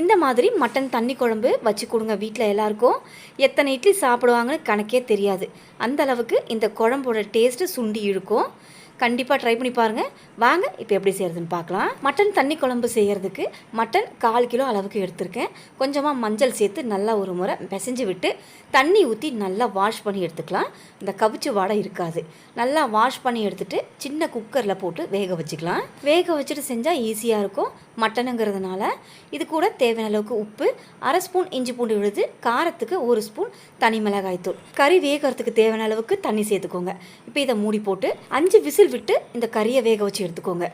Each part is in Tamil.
இந்த மாதிரி மட்டன் தண்ணி குழம்பு வச்சு கொடுங்க வீட்டில் எல்லாருக்கும். எத்தனை இட்லி சாப்பிடுவாங்கன்னு கணக்கே தெரியாது. அந்த அளவுக்கு இந்த குழம்போட டேஸ்ட்டு சுண்டி இருக்கும். கண்டிப்பாக ட்ரை பண்ணி பாருங்கள் வாங்க இப்போ எப்படி செய்கிறதுன்னு பார்க்கலாம். மட்டன் தண்ணி குழம்பு செய்கிறதுக்கு மட்டன் கால் கிலோ அளவுக்கு எடுத்திருக்கேன். கொஞ்சமாக மஞ்சள் சேர்த்து நல்லா ஒரு முறை பிசைஞ்சு விட்டு தண்ணி ஊற்றி நல்லா வாஷ் பண்ணி எடுத்துக்கலாம். இந்த கவிச்சு வாடை இருக்காது. நல்லா வாஷ் பண்ணி எடுத்துகிட்டு சின்ன குக்கரில் போட்டு வேக வச்சுக்கலாம். வேக வச்சுட்டு செஞ்சால் ஈஸியாக இருக்கும். மட்டனுங்கிறதுனால இது கூட தேவையான அளவுக்கு உப்பு அரை ஸ்பூன் இஞ்சி பூண்டு விழுது காரத்துக்கு ஒரு ஸ்பூன் தனி மிளகாய் தூள் கறி வேகிறதுக்கு தேவையான அளவுக்கு தண்ணி சேர்த்துக்கோங்க. இப்போ இதை மூடி போட்டு அஞ்சு விசில் விட்டு இந்த கறியை வேக வச்சு எடுத்துக்கோங்க.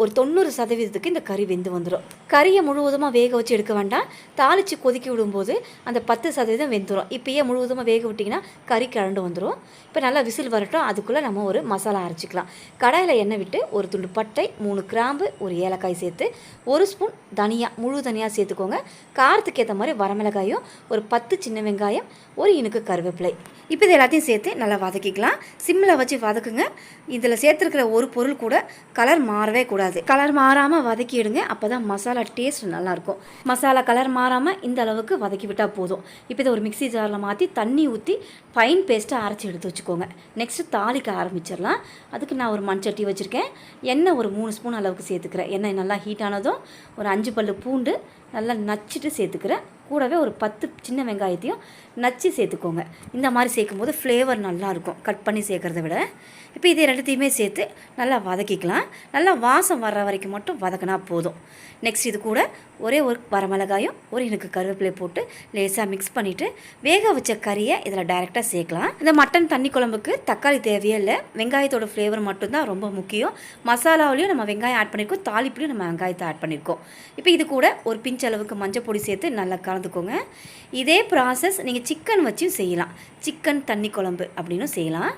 ஒரு தொண்ணூறு சதவீதத்துக்கு இந்த கறி வெந்து வந்துடும் கறியை முழுவதுமாக வேக வச்சு எடுக்க வேண்டாம். தாளித்து கொதிக்க விடும்போது அந்த பத்து சதவீதம் வெந்துடும் இப்போயே முழுவதுமாக வேக விட்டிங்கன்னா கறி கிழண்டு வந்துடும் இப்போ நல்லா விசில் வரட்டும். அதுக்குள்ளே நம்ம ஒரு மசாலா அரைச்சிக்கலாம். கடாயில் எண்ணெய் விட்டு ஒரு துண்டு பட்டை மூணு கிராம்பு ஒரு ஏலக்காய் சேர்த்து ஒரு ஸ்பூன் தனியா முழு தனியாக சேர்த்துக்கோங்க. காரத்துக்கு ஏற்ற மாதிரி வரமிளகாயும் ஒரு பத்து சின்ன வெங்காயம் ஒரு இனுக்கு கருவேப்பிலை. இப்போ இது எல்லாத்தையும் சேர்த்து நல்லா வதக்கிக்கலாம். சிம்மில் வச்சு வதக்குங்க. இதில் சேர்த்து சேர்த்துருக்கிற ஒரு பொருள் கூட கலர் மாறவே கூடாது. கலர் மாறாமல் வதக்கிடுங்க அப்போ தான் மசாலா டேஸ்ட் நல்லாயிருக்கும். மசாலா கலர் மாறாமல் இந்த அளவுக்கு வதக்கி விட்டால் போதும். இப்போ இதை ஒரு மிக்ஸி ஜாரில் மாற்றி தண்ணி ஊற்றி ஃபைன் பேஸ்ட்டாக அரைச்சி எடுத்து வச்சுக்கோங்க. நெக்ஸ்ட்டு தாளிக்க ஆரம்பிச்சிடலாம். அதுக்கு நான் ஒரு மண் சட்டி வச்சுருக்கேன். எண்ணெய் ஒரு மூணு ஸ்பூன் அளவுக்கு சேர்த்துக்கிறேன். எண்ணெய் நல்லா ஹீட் ஆனதும் ஒரு அஞ்சு பல்லு பூண்டு நல்லா நச்சுட்டு சேர்த்துக்கிறேன். கூடவே ஒரு பத்து சின்ன வெங்காயத்தையும் நச்சு சேர்த்துக்கோங்க. இந்த மாதிரி சேர்க்கும்போது ஃப்ளேவர் நல்லாயிருக்கும் கட் பண்ணி சேர்க்குறத விட. இப்போ இது ரெண்டுத்தையுமே சேர்த்து நல்லா வதக்கிக்கலாம். நல்லா வாசம் வர்ற வரைக்கும் மட்டும் வதக்கினா போதும். நெக்ஸ்ட் இது கூட ஒரே ஒரு வரமிளகாயும் ஒரு எனக்கு கருவேப்பிலை போட்டு லேசாக மிக்ஸ் பண்ணிவிட்டு வேக வச்ச கறியை இதில் டைரெக்டாக சேர்க்கலாம். இந்த மட்டன் தண்ணி குழம்புக்கு தக்காளி தேவையே இல்லை. வெங்காயத்தோட ஃப்ளேவர் மட்டும்தான் ரொம்ப முக்கியம். மசாலாவிலையும் நம்ம வெங்காயம் ஆட் பண்ணியிருக்கோம் தாளிப்புலையும் நம்ம வெங்காயத்தை ஆட் பண்ணியிருக்கோம் இப்போ இது கூட ஒரு பிஞ்ச் அளவுக்கு மஞ்சள் பொடி சேர்த்து நல்லா கலந்துக்கோங்க இதே ப்ராசஸ் நீங்கள் சிக்கன் வச்சும் செய்யலாம். சிக்கன் தண்ணி குழம்பு அப்படின்னு செய்யலாம்.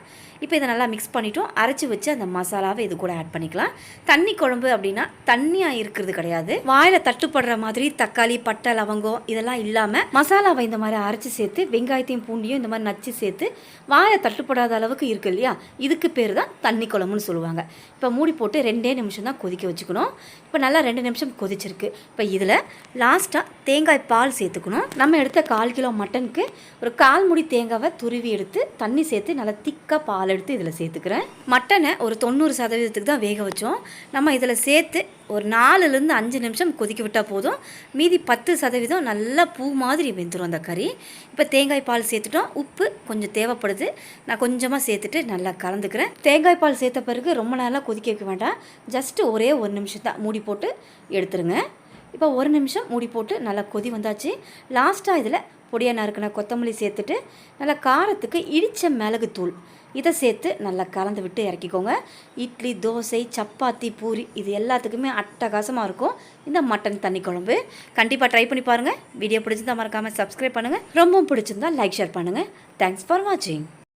இப்போ இதை நல்லா மிக்ஸ் பண்ணிட்டோம். அரைச்சி வச்சு அந்த மசாலாவை இது கூட ஆட் பண்ணிக்கலாம். தண்ணி குழம்பு அப்படின்னா தண்ணியாக இருக்கிறது கிடையாது. வாயில் தட்டுப்படுற மாதிரி தக்காளி பட்டை லவங்கம் இதெல்லாம் இல்லாமல் மசாலாவை இந்த மாதிரி அரைச்சி சேர்த்து வெங்காயத்தையும் பூண்டியும் இந்த மாதிரி நச்சு சேர்த்து வாயில் தட்டுப்படாத அளவுக்கு இருக்கு இல்லையா? இதுக்கு பேர் தான் தண்ணி குழம்புன்னு சொல்லுவாங்க. இப்போ மூடி போட்டு ரெண்டே நிமிஷம் தான் கொதிக்க வச்சுக்கணும். இப்போ நல்லா ரெண்டு நிமிஷம் கொதிச்சிருக்கு. இப்போ இதில் லாஸ்ட்டாக தேங்காய் பால் சேர்த்து சேர்த்துக்கணும் நம்ம எடுத்த கால் கிலோ மட்டனுக்கு ஒரு கால் முடி தேங்காவை துருவி எடுத்து தண்ணி சேர்த்து நல்லா திக்காக பால் எடுத்து இதில் சேர்த்துக்கிறேன். மட்டனை ஒரு தொண்ணூறு சதவீதத்துக்கு தான் வேக வச்சோம். நம்ம இதில் சேர்த்து ஒரு நாலுலேருந்து அஞ்சு நிமிஷம் கொதிக்க விட்டால் போதும். மீதி பத்து சதவீதம் நல்லா பூ மாதிரி வெந்துடும் அந்த கறி. இப்போ தேங்காய் பால் சேர்த்துட்டோம். உப்பு கொஞ்சம் தேவைப்படுது. நான் கொஞ்சமாக சேர்த்துட்டு நல்லா கலந்துக்கிறேன். தேங்காய் பால் சேர்த்த பிறகு ரொம்ப நேரம் கொதிக்க வைக்க வேண்டாம். ஜஸ்ட்டு ஒரே ஒரு நிமிஷம் தான். மூடி போட்டு எடுத்துருங்க. இப்போ ஒரு நிமிஷம் மூடி போட்டு நல்லா கொதி வந்தாச்சு. லாஸ்ட்டாக இதில் பொடியாக நறுக்கின கொத்தமல்லி சேர்த்துட்டு நல்லா காரத்துக்கு இடித்த மிளகுத்தூள் இதை சேர்த்து நல்லா கலந்து விட்டு இறக்கிக்கோங்க. இட்லி தோசை சப்பாத்தி பூரி இது எல்லாத்துக்குமே அட்டகாசமாக இருக்கும். இந்த மட்டன் தண்ணி குழம்பு. கண்டிப்பாக ட்ரை பண்ணி பாருங்கள் வீடியோ பிடிச்சிருந்தா மறக்காமல் சப்ஸ்கிரைப் பண்ணுங்கள் ரொம்பவும் பிடிச்சிருந்தா லைக் ஷேர் பண்ணுங்கள் தேங்க்ஸ் ஃபார் வாட்சிங்